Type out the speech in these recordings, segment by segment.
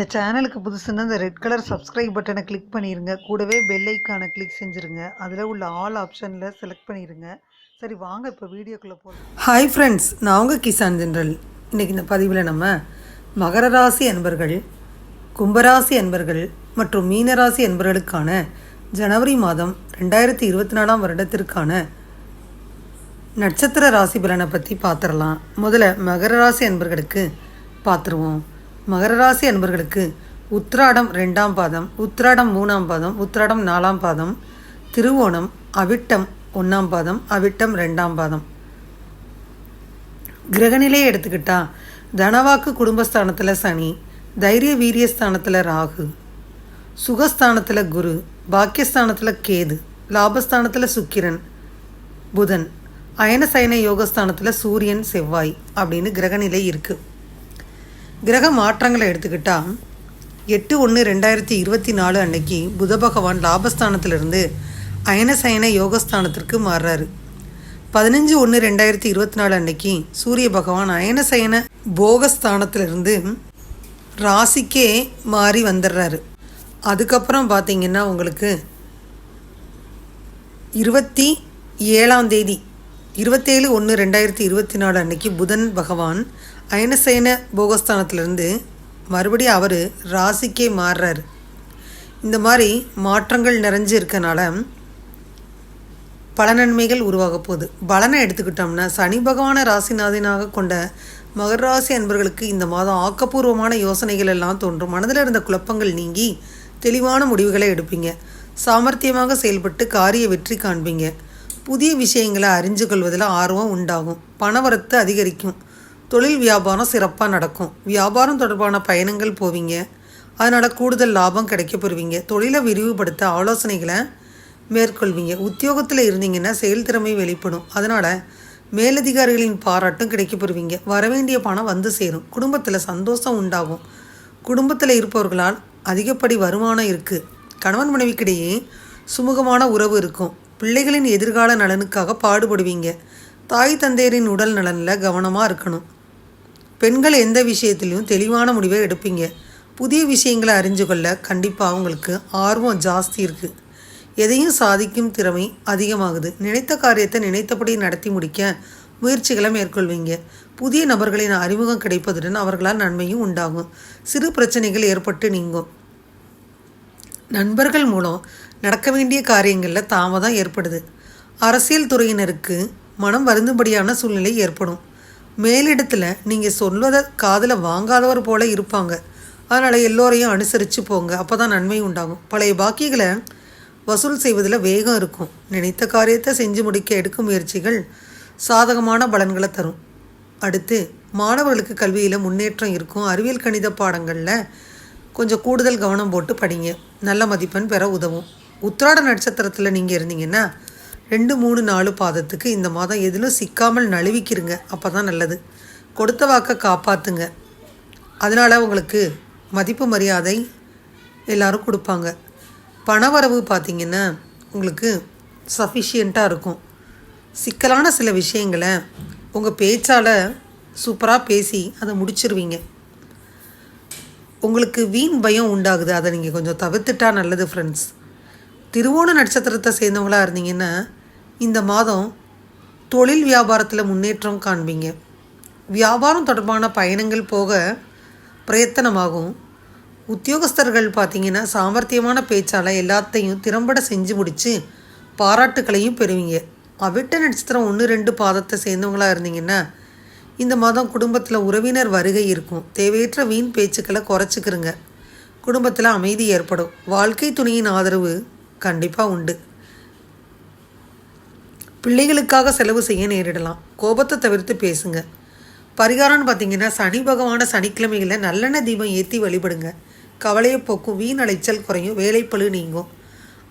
இந்த சேனலுக்கு புதுசுன்னா இந்த ரெட் கலர் சப்ஸ்கிரைப் பட்டனை கிளிக் பண்ணிடுங்க கூடவே பெல் ஐக்கானை கிளிக் செஞ்சுருங்க. அதில் உள்ள ஆல் ஆப்ஷனில் செலக்ட் பண்ணிடுங்க சரி வாங்க இப்போ வீடியோக்குள்ளே போகலாம் ஹாய் ஃப்ரெண்ட்ஸ் நான் உங்கள் கிசான் ஜென்ரல். இன்றைக்கி இந்த பதிவில் நம்ம மகர ராசி அன்பர்கள் கும்பராசி அன்பர்கள் மற்றும் மீனராசி அன்பர்களுக்கான ஜனவரி மாதம் ரெண்டாயிரத்தி இருபத்தி நாலாம் வருடத்திற்கான நட்சத்திர ராசி பலனை பற்றி பார்த்துடலாம் முதல்ல மகர ராசி அன்பர்களுக்கு பார்த்துருவோம் மகர ராசி அன்பர்களுக்கு உத்ராடம் ரெண்டாம் பாதம் உத்ராடம் மூணாம் பாதம் உத்ராடம் நாலாம் பாதம் திருவோணம் அவிட்டம் ஒன்றாம் பாதம் அவிட்டம் ரெண்டாம் பாதம். கிரகநிலையை எடுத்துக்கிட்டா தனவாக்கு குடும்பஸ்தானத்தில் சனி தைரிய வீரியஸ்தானத்தில் ராகு சுகஸ்தானத்தில் குரு பாக்கியஸ்தானத்தில் கேது லாபஸ்தானத்தில் சுக்கிரன் புதன் அயனசயன யோகஸ்தானத்தில் சூரியன் செவ்வாய் அப்படின்னு கிரகநிலை இருக்குது கிரக மாற்றங்களை எடுத்துக்கிட்டால் எட்டு ஒன்று ரெண்டாயிரத்தி இருபத்தி நாலு அன்னைக்கு புத பகவான் லாபஸ்தானத்திலிருந்து அயனசயன யோகஸ்தானத்திற்கு மாறுறாரு. பதினஞ்சு ஒன்று ரெண்டாயிரத்தி இருபத்தி நாலு அன்னைக்கு சூரிய பகவான் அயனசயன போகஸ்தானத்திலிருந்து ராசிக்கே மாறி வந்துடுறாரு. அதுக்கப்புறம் பார்த்தீங்கன்னா உங்களுக்கு இருபத்தி ஏழாம் தேதி இருபத்தேழு ஒன்று ரெண்டாயிரத்தி இருபத்தி நாலு அன்னைக்கு புதன் பகவான் அயனசேன போகஸ்தானத்திலிருந்து மறுபடியும் அவர் ராசிக்கே மாறுறார். இந்த மாதிரி மாற்றங்கள் நிறைஞ்சு இருக்கனால பல நன்மைகள் உருவாக போகுது. பலனை எடுத்துக்கிட்டோம்னா சனி பகவான ராசிநாதனாக கொண்ட மகர ராசி அன்பர்களுக்கு இந்த மாதம் ஆக்கப்பூர்வமான யோசனைகள் எல்லாம் தோன்றும். மனதில் இருந்த குழப்பங்கள் நீங்கி தெளிவான முடிவுகளை எடுப்பீங்க. சாமர்த்தியமாக செயல்பட்டு காரிய வெற்றி காண்பீங்க. புதிய விஷயங்களை அறிஞ்சு கொள்வதில் ஆர்வம் உண்டாகும். பணவரத்து அதிகரிக்கும். தொழில் வியாபாரம் சிறப்பாக நடக்கும். வியாபாரம் தொடர்பான பயணங்கள் போவீங்க. அதனால் கூடுதல் லாபம் கிடைக்க பெறுவீங்க. தொழிலை விரிவுபடுத்த ஆலோசனைகளை மேற்கொள்வீங்க. உத்தியோகத்தில் இருந்தீங்கன்னா செயல்திறமை வெளிப்படும். அதனால் மேலதிகாரிகளின் பாராட்டும் கிடைக்க பெறுவீங்க. வரவேண்டிய பணம் வந்து சேரும். குடும்பத்தில் சந்தோஷம் உண்டாகும். குடும்பத்தில் இருப்பவர்களால் அதிகப்படி வருமானம் இருக்குது கணவன் மனைவிக்கிடையே சுமூகமான உறவு இருக்கும். பிள்ளைகளின் எதிர்கால நலனுக்காக பாடுபடுவீங்க. தாய் தந்தையரின் உடல் நலனில் கவனமாக இருக்கணும். பெண்கள் எந்த விஷயத்திலையும் தெளிவான முடிவை எடுப்பீங்க. புதிய விஷயங்களை அறிஞ்சு கொள்ள கண்டிப்பாக அவங்களுக்கு ஆர்வம் ஜாஸ்தி இருக்குது எதையும் சாதிக்கும் திறமை அதிகமாகுது. நினைத்த காரியத்தை நினைத்தபடி நடத்தி முடிக்க முயற்சிகளை மேற்கொள்வீங்க. புதிய நபர்களின் அறிமுகம் கிடைப்பதுடன் அவர்களால் நன்மையும் உண்டாகும். சிறு பிரச்சனைகள் ஏற்பட்டு நீங்கும். நண்பர்கள் மூலம் நடக்க வேண்டிய காரியங்களில் தாமதம் ஏற்படுது. அரசியல் துறையினருக்கு மனம் வருந்தும்படியான சூழ்நிலை ஏற்படும். மேலிடத்தில் நீங்கள் சொல்வதை காதில் வாங்காதவர் போல இருப்பாங்க. அதனால் எல்லோரையும் அனுசரித்து போங்க. அப்போ தான் நன்மை உண்டாகும். பழைய பாக்கிகளை வசூல் செய்வதில் வேகம் இருக்கும். நினைத்த காரியத்தை செஞ்சு முடிக்க எடுக்கும் முயற்சிகள் சாதகமான பலன்களை தரும். அடுத்து மாணவர்களுக்கு கல்வியில் முன்னேற்றம் இருக்கும். அறிவியல் கணித பாடங்களில் கொஞ்சம் கூடுதல் கவனம் போட்டு படிங்க. நல்ல மதிப்பெண் பெற உதவும். உத்திராட நட்சத்திரத்தில் நீங்கள் இருந்தீங்கன்னா ரெண்டு மூணு நாலு பாதத்துக்கு இந்த மாதம் எதிலும் சிக்காமல் நழுவிக்கிருங்க. அப்போ தான் நல்லது. கொடுத்த வாக்கை காப்பாற்றுங்க அதனால் உங்களுக்கு மதிப்பு மரியாதை எல்லாரும் கொடுப்பாங்க. பணவரவு பார்த்திங்கன்னா உங்களுக்கு சஃபிஷியண்ட்டாக இருக்கும். சிக்கலான சில விஷயங்களை உங்கள் பேச்சால் சூப்பராக பேசி அதை முடிச்சிருவீங்க. உங்களுக்கு வீண் பயம் உண்டாகுது. அதை நீங்கள் கொஞ்சம் தவிர்த்துட்டா நல்லது ஃப்ரெண்ட்ஸ் திருவோண நட்சத்திரத்தை சேர்ந்தவங்களாக இருந்தீங்கன்னா இந்த மாதம் தொழில் வியாபாரத்தில் முன்னேற்றம் காண்பீங்க. வியாபாரம் தொடர்பான பயணங்கள் போக பிரயத்தனமாகும். உத்தியோகஸ்தர்கள் பார்த்தீங்கன்னா சாமர்த்தியமான பேச்சால் எல்லாத்தையும் திறம்பட செஞ்சு முடித்து பாராட்டுக்களையும் பெறுவீங்க. அவிட்ட நட்சத்திரம் ஒன்று ரெண்டு பாதத்தை சேர்ந்தவங்களாக இருந்தீங்கன்னா இந்த மாதம் குடும்பத்தில் உறவினர் வருகை இருக்கும். தேவையற்ற வீண் பேச்சுக்களை குறைச்சிக்கிறங்க குடும்பத்தில் அமைதி ஏற்படும். வாழ்க்கை துணியின் ஆதரவு கண்டிப்பாக உண்டு. பிள்ளைகளுக்காக செலவு செய்ய நேரிடலாம். கோபத்தை தவிர்த்து பேசுங்க. பரிகாரம்னு பார்த்தீங்கன்னா சனி பகவான சனிக்கிழமைகளில் நல்லெண்ணெய் தீபம் ஏற்றி வழிபடுங்க. கவலையை போக்கும் வீண் அலைச்சல் குறையும் வேலைப்பழு நீங்கும்.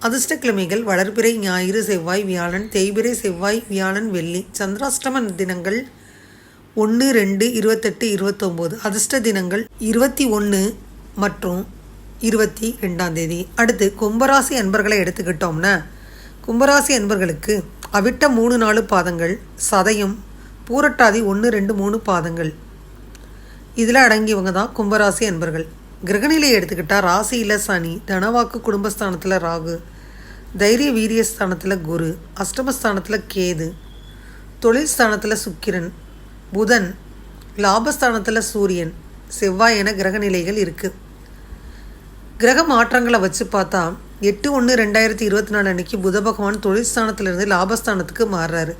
அதிர்ஷ்டக்கிழமைகள் வளர்பிறை ஞாயிறு செவ்வாய் வியாழன் தேய்பிறை செவ்வாய் வியாழன் வெள்ளி சந்திராஷ்டம தினங்கள் ஒன்று ரெண்டு இருபத்தெட்டு இருபத்தொம்போது அதிர்ஷ்ட தினங்கள் இருபத்தி ஒன்று மற்றும் இருபத்தி ரெண்டாம் தேதி. அடுத்து கும்பராசி அன்பர்களை எடுத்துக்கிட்டோம்னா கும்பராசி அன்பர்களுக்கு அவிட்ட மூணு நாலு பாதங்கள் சதயம் பூரட்டாதி ஒன்று ரெண்டு மூணு பாதங்கள். இதில் அடங்கியவங்க தான் கும்பராசி அன்பர்கள். கிரகநிலையை எடுத்துக்கிட்டால் ராசியில் சனி தனவாக்கு குடும்பஸ்தானத்தில் ராகு தைரிய வீரியஸ்தானத்தில் குரு அஷ்டமஸ்தானத்தில் கேது தொழில் ஸ்தானத்தில் சுக்கிரன் புதன் லாபஸ்தானத்தில் சூரியன் செவ்வாய் என கிரகநிலைகள் இருக்குது கிரக மாற்றங்களை வச்சு பார்த்தா எட்டு ஒன்று ரெண்டாயிரத்தி இருபத்தி நாலு அன்னைக்கு புத பகவான் தொழிற்ஸ்தானத்திலிருந்து லாபஸ்தானத்துக்கு மாறுறாரு.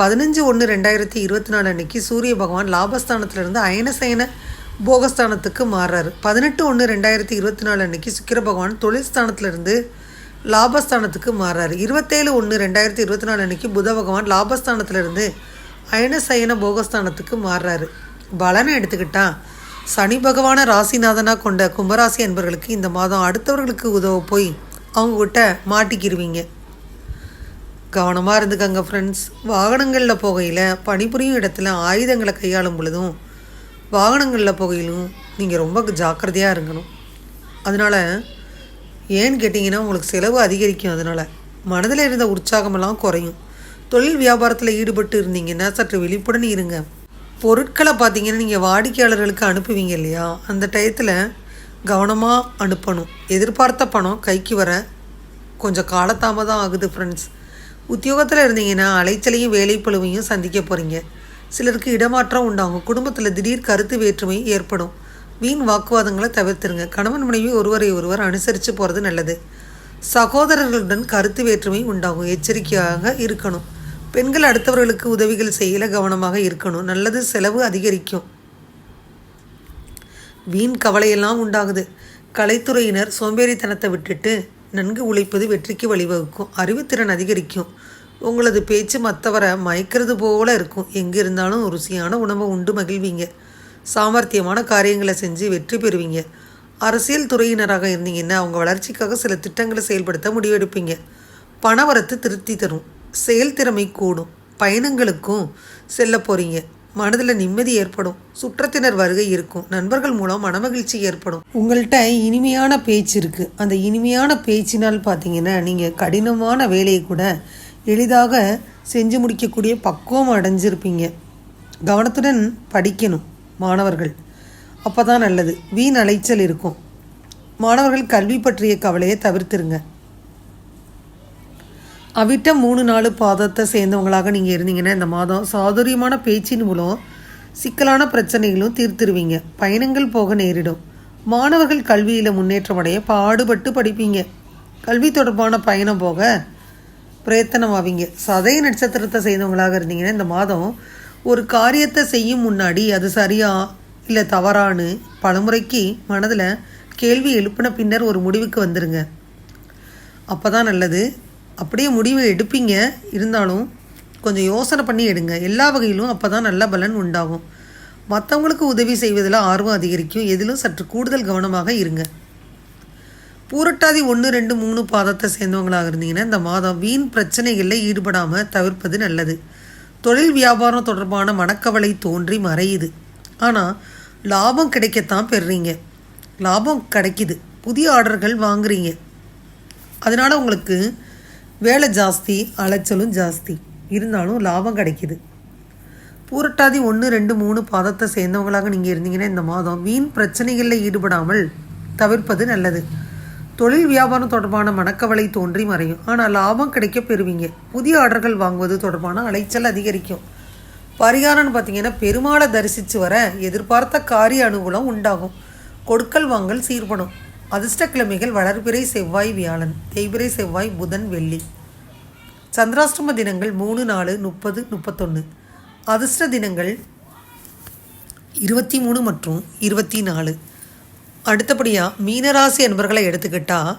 பதினஞ்சு ஒன்று ரெண்டாயிரத்தி இருபத்தி நாலு அன்னைக்கு சூரிய பகவான் லாபஸ்தானத்திலிருந்து அயனசயன போகஸ்தானத்துக்கு மாறுறாரு. பதினெட்டு ஒன்று ரெண்டாயிரத்தி இருபத்தி நாலு அன்னைக்கு சுக்கிர பகவான் தொழிற்ஸ்தானத்திலிருந்து லாபஸ்தானத்துக்கு மாறுறாரு. இருபத்தேழு ஒன்று ரெண்டாயிரத்தி இருபத்தி நாலு அன்னைக்கு புத பகவான் லாபஸ்தானத்திலிருந்து அயனசயன போகஸ்தானத்துக்கு மாறுறாரு. பலனை எடுத்துக்கிட்டால் சனி பகவான ராசிநாதனாக கொண்ட கும்பராசி அன்பர்களுக்கு இந்த மாதம் அடுத்தவர்களுக்கு உதவ போய் அவங்கக்கிட்ட மாட்டிக்கிருவீங்க. கவனமாக இருந்துக்கங்க ஃப்ரெண்ட்ஸ் வாகனங்களில் போகையில் பணிபுரியும் இடத்துல ஆயுதங்களை கையாளும் பொழுதும் வாகனங்களில் போகையிலும் நீங்கள் ரொம்ப ஜாக்கிரதையாக இருக்கணும். அதனால் ஏன்னு கேட்டிங்கன்னா உங்களுக்கு செலவு அதிகரிக்கும் அதனால் மனதில் இருந்த உற்சாகமெல்லாம் குறையும். தொழில் வியாபாரத்தில் ஈடுபட்டு இருந்தீங்கன்னா சற்று விழிப்புடன் இருங்க. பொருட்களை பார்த்தீங்கன்னா நீங்கள் வாடிக்கையாளர்களுக்கு அனுப்புவீங்க இல்லையா? அந்த டயத்தில் கவனமாக அனுப்பணும். எதிர்பார்த்த பணம் கைக்கு வர கொஞ்சம் காலதாமதம் ஆகுது ஃப்ரெண்ட்ஸ் உத்தியோகத்தில் இருந்தீங்கன்னா அலைச்சலையும் வேலைப்பழுவையும் சந்திக்க போகிறீங்க சிலருக்கு இடமாற்றம் உண்டாகும். குடும்பத்தில் திடீர் கருத்து வேற்றுமை ஏற்படும். வீண் வாக்குவாதங்களை தவிர்த்துருங்க. கணவன் மனைவி ஒருவரை ஒருவர் அனுசரித்து போகிறது நல்லது. சகோதரர்களுடன் கருத்து வேற்றுமை உண்டாகும். எச்சரிக்கையாக இருக்கணும். பெண்கள் அடுத்தவர்களுக்கு உதவிகள் செய்யல கவனமாக இருக்கணும். நல்லது செலவு அதிகரிக்கும். வீண் கவலையெல்லாம் உண்டாகுது. கலைத்துறையினர் சோம்பேறித்தனத்தை விட்டுட்டு நன்கு உழைப்பது வெற்றிக்கு வழிவகுக்கும். அறிவுத்திறன் அதிகரிக்கும். உங்களது பேச்சு மற்றவரை மயக்கிறது போல இருக்கும். எங்கே இருந்தாலும் ருசியான உணவை உண்டு மகிழ்வீங்க. சாமர்த்தியமான காரியங்களை செஞ்சு வெற்றி பெறுவீங்க. அரசியல் துறையினராக இருந்தீங்கன்னா அவங்க வளர்ச்சிக்காக சில திட்டங்களை செயல்படுத்த முடிவெடுப்பீங்க. பணவரத்து திருப்தி தரும். செயல்திறமை கூடும் பயணங்களுக்கும் செல்ல போகிறீங்க மனதில் நிம்மதி ஏற்படும். சுற்றத்தினர் வருகை இருக்கும். நண்பர்கள் மூலம் மனமகிழ்ச்சி ஏற்படும். உங்கள்கிட்ட இனிமையான பேச்சு இருக்குது அந்த இனிமையான பேச்சினால் பார்த்தீங்கன்னா நீங்கள் கடினமான வேலையை கூட எளிதாக செஞ்சு முடிக்கக்கூடிய பக்குவம் அடைஞ்சிருப்பீங்க. கவனத்துடன் படிக்கணும் மாணவர்கள். அப்போ தான் நல்லது. வீண் அலைச்சல் இருக்கும். மாணவர்கள் கல்வி பற்றிய கவலையை தவிர்த்துருங்க. அவிட்ட மூணு நாலு பாதத்தை சேர்ந்தவங்களாக நீங்கள் இருந்தீங்கன்னா இந்த மாதம் சாதுரியமான பேச்சின் மூலம் சிக்கலான பிரச்சனைகளும் தீர்த்துருவீங்க. பயணங்கள் போக நேரிடும். மாணவர்கள் கல்வியில் முன்னேற்றம் அடைய பாடுபட்டு படிப்பீங்க. கல்வி தொடர்பான பயணம் போக பிரயத்தனமாவீங்க. சதய நட்சத்திரத்தை செய்தவங்களாக இருந்தீங்கன்னா இந்த மாதம் ஒரு காரியத்தை செய்யும் முன்னாடி அது சரியா இல்லை தவறான்னு பலமுறைக்கு மனதில் கேள்வி எழுப்பின பின்னர் ஒரு முடிவுக்கு வந்துடுங்க அப்போ தான் நல்லது. அப்படியே முடிவு எடுப்பீங்க. இருந்தாலும் கொஞ்சம் யோசனை பண்ணி எடுங்க. எல்லா வகையிலும் அப்போ தான் நல்ல பலன் உண்டாகும். மற்றவங்களுக்கு உதவி செய்வதில் ஆர்வம் அதிகரிக்கும். எதிலும் சற்று கூடுதல் கவனமாக இருங்க. பூரட்டாதி ஒன்று ரெண்டு மூணு பாதத்தை சேர்ந்தவங்களாக இருந்தீங்கன்னா இந்த மாதம் வீண் பிரச்சனைகளில் ஈடுபடாமல் தவிர்ப்பது நல்லது. தொழில் வியாபாரம் தொடர்பான மனக்கவலை தோன்றி மறையுது. ஆனால் லாபம் கிடைக்கத்தான் பெறுறீங்க லாபம் கிடைக்குது. புதிய ஆர்டர்கள் வாங்குறீங்க. அதனால் உங்களுக்கு வேலை ஜாஸ்தி அலைச்சலும் ஜாஸ்தி. இருந்தாலும் லாபம் கிடைக்கிது. பூரட்டாதி ஒன்று ரெண்டு மூணு பாதத்தை சேர்ந்தவங்களாக நீங்கள் இருந்தீங்கன்னா இந்த மாதம் வீண் பிரச்சனைகளில் ஈடுபடாமல் தவிர்ப்பது நல்லது. தொழில் வியாபாரம் தொடர்பான மனக்கவலை தோன்றி மறையும். ஆனால் லாபம் கிடைக்க பெறுவீங்க. புதிய ஆர்டர்கள் வாங்குவது தொடர்பான அலைச்சல் அதிகரிக்கும். பரிகாரம்னு பார்த்தீங்கன்னா பெருமாளை தரிசித்து வர எதிர்பார்த்த காரிய அனுகூலம் உண்டாகும். கொடுக்கல் வாங்கல் சீர்படும். அதிர்ஷ்டக்கிழமைகள் வளர்பிறை செவ்வாய் வியாழன் தேய்பிறை செவ்வாய் புதன் வெள்ளி. சந்திராஷ்டம தினங்கள் மூணு நாலு முப்பது முப்பத்தொன்று அதிர்ஷ்ட தினங்கள் இருபத்தி மூணு மற்றும் இருபத்தி நாலு. அடுத்தபடியாக மீனராசி அன்பர்களை எடுத்துக்கிட்டால்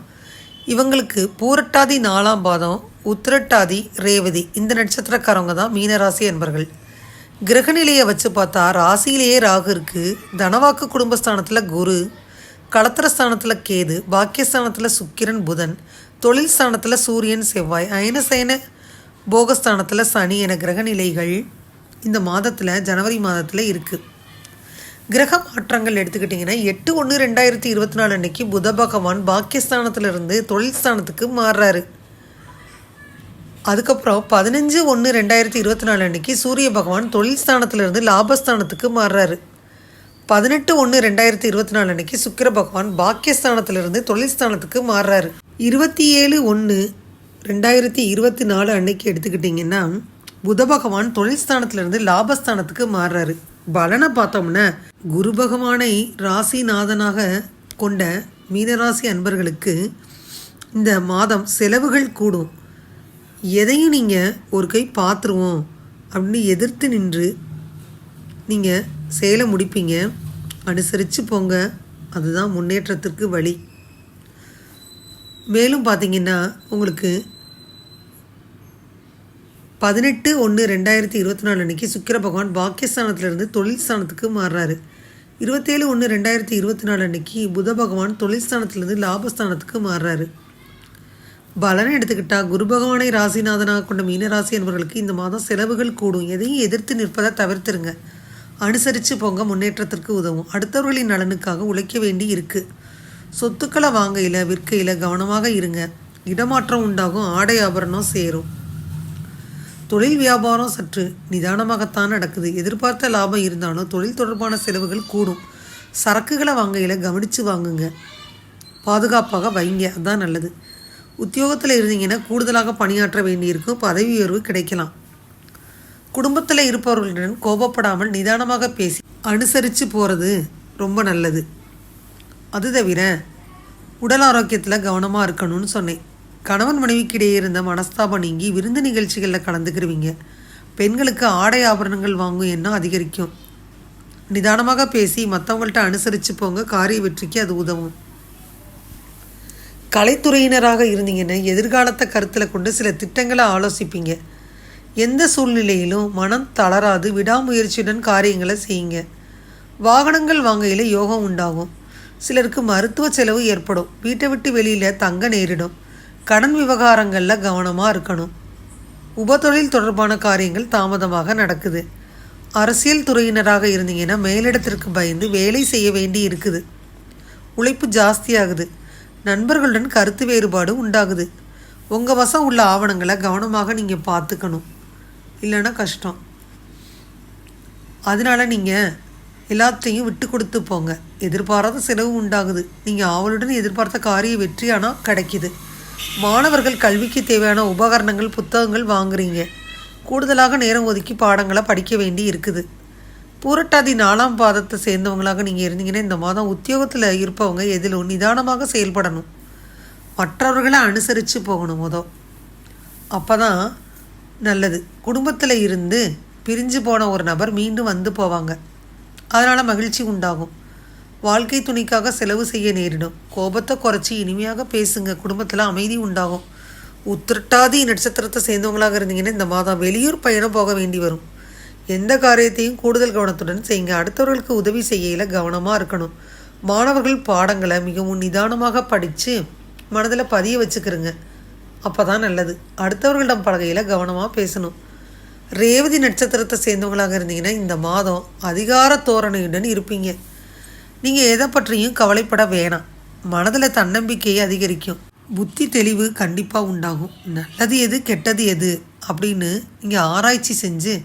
இவங்களுக்கு பூரட்டாதி நாலாம் பாதம் உத்திரட்டாதி ரேவதி. இந்த நட்சத்திரக்காரவங்க தான் மீனராசி என்பர்கள் கிரகநிலையை வச்சு பார்த்தா ராசியிலேயே ராகு இருக்குது தனவாக்கு குடும்பஸ்தானத்தில் குரு. களத்திரஸ்தானத்தில் கேது பாக்கியஸ்தானத்தில் சுக்கிரன் புதன் தொழில் ஸ்தானத்தில் சூரியன் செவ்வாய் அயனசயன போகஸ்தானத்தில் சனி என கிரகநிலைகள் இந்த மாதத்தில் ஜனவரி மாதத்தில் இருக்குது கிரக மாற்றங்கள் எடுத்துக்கிட்டிங்கன்னா எட்டு ஒன்று ரெண்டாயிரத்தி இருபத்தி நாலு அன்னைக்கு புத பகவான் பாக்கியஸ்தானத்திலிருந்து தொழில் ஸ்தானத்துக்கு மாறுறாரு. அதுக்கப்புறம் பதினஞ்சு ஒன்று ரெண்டாயிரத்தி இருபத்தி நாலு அன்னைக்கு சூரிய பகவான் தொழில் ஸ்தானத்திலிருந்து லாபஸ்தானத்துக்கு மாறுறாரு. பதினெட்டு ஒன்று ரெண்டாயிரத்தி இருபத்தி நாலு அன்னைக்கு சுக்கிர பகவான் பாக்கியஸ்தானத்திலிருந்து தொழில் ஸ்தானத்துக்கு மாறுறாரு. இருபத்தி ஏழு ஒன்று ரெண்டாயிரத்தி இருபத்தி நாலு அன்னைக்கு எடுத்துக்கிட்டிங்கன்னா புத பகவான் தொழில் ஸ்தானத்திலிருந்து லாபஸ்தானத்துக்கு மாறுறாரு. பலனை பார்த்தோம்னா குரு பகவானை ராசிநாதனாக கொண்ட மீனராசி அன்பர்களுக்கு இந்த மாதம் செலவுகள் கூடும். எதையும் நீங்கள் ஒரு கை பார்த்துருவோம் அப்படின்னு எதிர்த்து நின்று நீங்கள் செயலை முடிப்பீங்க. அனுசரித்து போங்க. அதுதான் முன்னேற்றத்திற்கு வழி. மேலும் பார்த்தீங்கன்னா உங்களுக்கு பதினெட்டு ஒன்று ரெண்டாயிரத்தி இருபத்தி நாலு அன்றைக்கி சுக்கிர பகவான் பாக்கியஸ்தானத்திலிருந்து தொழில் ஸ்தானத்துக்கு மாறுறாரு. இருபத்தேழு ஒன்று ரெண்டாயிரத்தி இருபத்தி நாலு அன்றைக்கி புத பகவான் தொழில் ஸ்தானத்திலிருந்து லாபஸ்தானத்துக்கு மாறுறாரு. பலனை எடுத்துக்கிட்டா குரு பகவானை ராசிநாதனாக கொண்ட மீனராசி என்பவர்களுக்கு இந்த மாதம் செலவுகள் கூடும். எதையும் எதிர்த்து நிற்பதை தவிர்த்துருங்க. அனுசரித்து போங்க முன்னேற்றத்திற்கு உதவும். அடுத்தவர்களின் நலனுக்காக உழைக்க வேண்டி இருக்குது சொத்துக்களை வாங்கையில் விற்கையில் கவனமாக இருங்க. இடமாற்றம் உண்டாகும் ஆடை ஆபரணம் சேரும். தொழில் வியாபாரம் சற்று நிதானமாகத்தான் நடக்குது. எதிர்பார்த்த லாபம் இருந்தாலும் தொழில் தொடர்பான செலவுகள் கூடும். சரக்குகளை வாங்கையில் கவனித்து வாங்குங்க. பாதுகாப்பாக வைங்க அதுதான் நல்லது. உத்தியோகத்தில் இருந்தீங்கன்னா கூடுதலாக பணியாற்ற வேண்டியிருக்கும். பதவி உயர்வு கிடைக்கலாம். குடும்பத்தில் இருப்பவர்களுடன் கோபப்படாமல் நிதானமாக பேசி அனுசரித்து போகிறது ரொம்ப நல்லது. அது தவிர உடல் ஆரோக்கியத்தில் கவனமாக இருக்கணும்னு சொன்னேன். கணவன் மனைவிக்கிடையே இருந்த மனஸ்தாபம் நீங்கி விருந்து நிகழ்ச்சிகளில் கலந்துக்கிருவீங்க. பெண்களுக்கு ஆடை ஆபரணங்கள் வாங்கும் எண்ணம் அதிகரிக்கும். நிதானமாக பேசி மற்றவங்கள்ட்ட அனுசரித்து போங்க காரிய வெற்றிக்கு அது உதவும். கலைத்துறையினராக இருந்தீங்கன்னா எதிர்காலத்தை கருத்தில் கொண்டு சில திட்டங்களை ஆலோசிப்பீங்க. எந்த சூழ்நிலையிலும் மனம் தளராது விடாமுயற்சியுடன் காரியங்களை செய்யுங்க. வாகனங்கள் வாங்கையில் யோகம் உண்டாகும். சிலருக்கு மருத்துவ செலவு ஏற்படும். வீட்டை விட்டு வெளியில் தங்க நேரிடும். கடன் விவகாரங்களில் கவனமாக இருக்கணும். உபதொழில் தொடர்பான காரியங்கள் தாமதமாக நடக்குது. அரசியல் துறையினராக இருந்தீங்கன்னா மேலிடத்திற்கு பயந்து வேலை செய்ய வேண்டி இருக்குது. உழைப்பு ஜாஸ்தியாகுது. நண்பர்களுடன் கருத்து வேறுபாடு உண்டாகுது. உங்கள் வசம் உள்ள ஆவணங்களை கவனமாக நீங்கள் பார்த்துக்கணும். இல்லைன்னா கஷ்டம். அதனால நீங்கள் எல்லாத்தையும் விட்டு கொடுத்து போங்க. எதிர்பாராத செலவு உண்டாகுது. நீங்கள் ஆவலுடன் எதிர்பார்த்த காரிய வெற்றி ஆனால் கிடைக்கிது. மாணவர்கள் கல்விக்கு தேவையான உபகரணங்கள் புத்தகங்கள் வாங்குறீங்க. கூடுதலாக நேரம் ஒதுக்கி பாடங்களை படிக்க வேண்டி இருக்குது. பூரட்டாதி நாலாம் பாதத்தை சேர்ந்தவங்களாக நீங்கள் இருந்தீங்கன்னா இந்த மாதம் உத்தியோகத்தில் இருப்பவங்க எதிலும் நிதானமாக செயல்படணும். மற்றவர்களை அனுசரித்து போகணும் மொதல் அப்போ தான் நல்லது. குடும்பத்தில் இருந்து பிரிஞ்சு போன ஒரு நபர் மீண்டும் வந்து போவாங்க. அதனால் மகிழ்ச்சி உண்டாகும். வாழ்க்கை துணிக்காக செலவு செய்ய நேரிடும். கோபத்தை குறைச்சி இனிமையாக பேசுங்க. குடும்பத்தில் அமைதி உண்டாகும். உத்திரட்டாதி நட்சத்திரத்தை சேர்ந்தவங்களாக இருந்தீங்கன்னா இந்த மாதம் வெளியூர் பயணம் போக வேண்டி வரும். எந்த காரியத்தையும் கூடுதல் கவனத்துடன் செய்யுங்க. அடுத்தவர்களுக்கு உதவி செய்யல கவனமாக இருக்கணும். மாணவர்கள் பாடங்களை மிகவும் நிதானமாக படித்து மனதில் பதிய வச்சுக்கிறோங்க அப்போ தான் நல்லது. அடுத்தவர்களிடம் பழகையில் கவனமாக பேசணும். ரேவதி நட்சத்திரத்தை சேர்ந்தவங்களாக இருந்தீங்கன்னா இந்த மாதம் அதிகார தோரணையுடன் இருப்பீங்க. நீங்கள் எதை பற்றியும் கவலைப்பட வேணாம். மனதில் தன்னம்பிக்கையை அதிகரிக்கும். புத்தி தெளிவு கண்டிப்பாக உண்டாகும். நல்லது எது கெட்டது எது அப்படின்னு நீங்கள் ஆராய்ச்சி செஞ்சு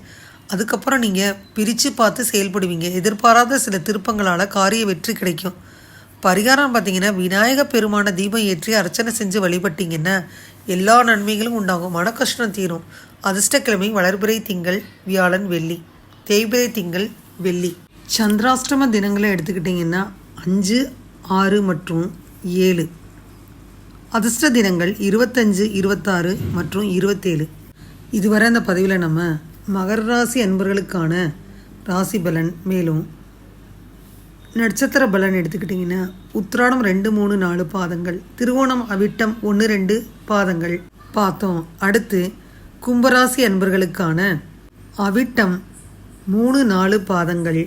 அதுக்கப்புறம் நீங்கள் பிரித்து பார்த்து செயல்படுவீங்க. எதிர்பாராத சில திருப்பங்களால் காரிய வெற்றி கிடைக்கும். பரிகாரம் பார்த்தீங்கன்னா விநாயக பெருமான தீபம் ஏற்றி அர்ச்சனை செஞ்சு வழிபட்டீங்கன்னா எல்லா நன்மைகளும் உண்டாகும். மன கஷ்டம் தீரும். அதிர்ஷ்டக்கிழமை வளர்பிறை திங்கள் வியாழன் வெள்ளி. தேய்பிறை திங்கள் வெள்ளி. சந்திராஷ்டம தினங்களை எடுத்துக்கிட்டிங்கன்னா அஞ்சு ஆறு மற்றும் ஏழு. அதிர்ஷ்ட தினங்கள் இருபத்தஞ்சு இருபத்தாறு மற்றும் இருபத்தேழு. இதுவரை அந்த பதிவில் நம்ம மகர ராசி அன்பர்களுக்கான ராசி பலன் மேலும் நட்சத்திர பலன் எடுத்துக்கிட்டிங்கன்னா உத்திராடம் ரெண்டு மூணு நாலு பாதங்கள். திருவோணம் அவிட்டம் ஒன்று ரெண்டு பாதங்கள். பார்த்தோம். அடுத்து கும்பராசி அன்பர்களுக்கான அவிட்டம் மூணு நாலு பாதங்கள்.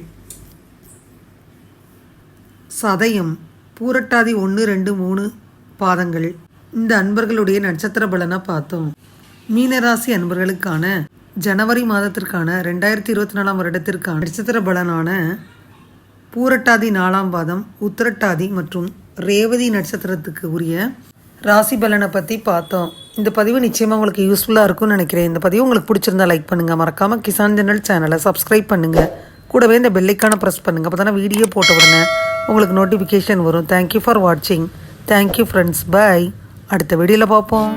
சதயம் பூரட்டாதி ஒன்று ரெண்டு மூணு பாதங்கள். இந்த அன்பர்களுடைய நட்சத்திர பலனை பார்த்தோம். மீனராசி அன்பர்களுக்கான ஜனவரி மாதத்திற்கான ரெண்டாயிரத்தி இருபத்தி நாலாம் வருடத்திற்கான நட்சத்திர பலனான பூரட்டாதி நாலாம் பாதம் உத்திரட்டாதி மற்றும் ரேவதி நட்சத்திரத்துக்கு உரிய ராசி பலனை பற்றி பார்த்தோம். இந்த பதிவு நிச்சயமாக உங்களுக்கு யூஸ்ஃபுல்லாக இருக்கும்னு நினைக்கிறேன். இந்த பதிவு உங்களுக்கு பிடிச்சிருந்தா லைக் பண்ணுங்கள் மறக்காமல் கிசான் ஜெனரல் சேனலை சப்ஸ்கிரைப் பண்ணுங்கள் கூடவே இந்த பெல்லைக்கான ப்ரெஸ் பண்ணுங்கள் அப்போ தானே வீடியோ போட்ட உடனே உங்களுக்கு நோட்டிஃபிகேஷன் வரும். தேங்க்யூ ஃபார் வாட்சிங் தேங்க்யூ ஃப்ரெண்ட்ஸ் பாய் அடுத்த வீடியோவில் பார்ப்போம்.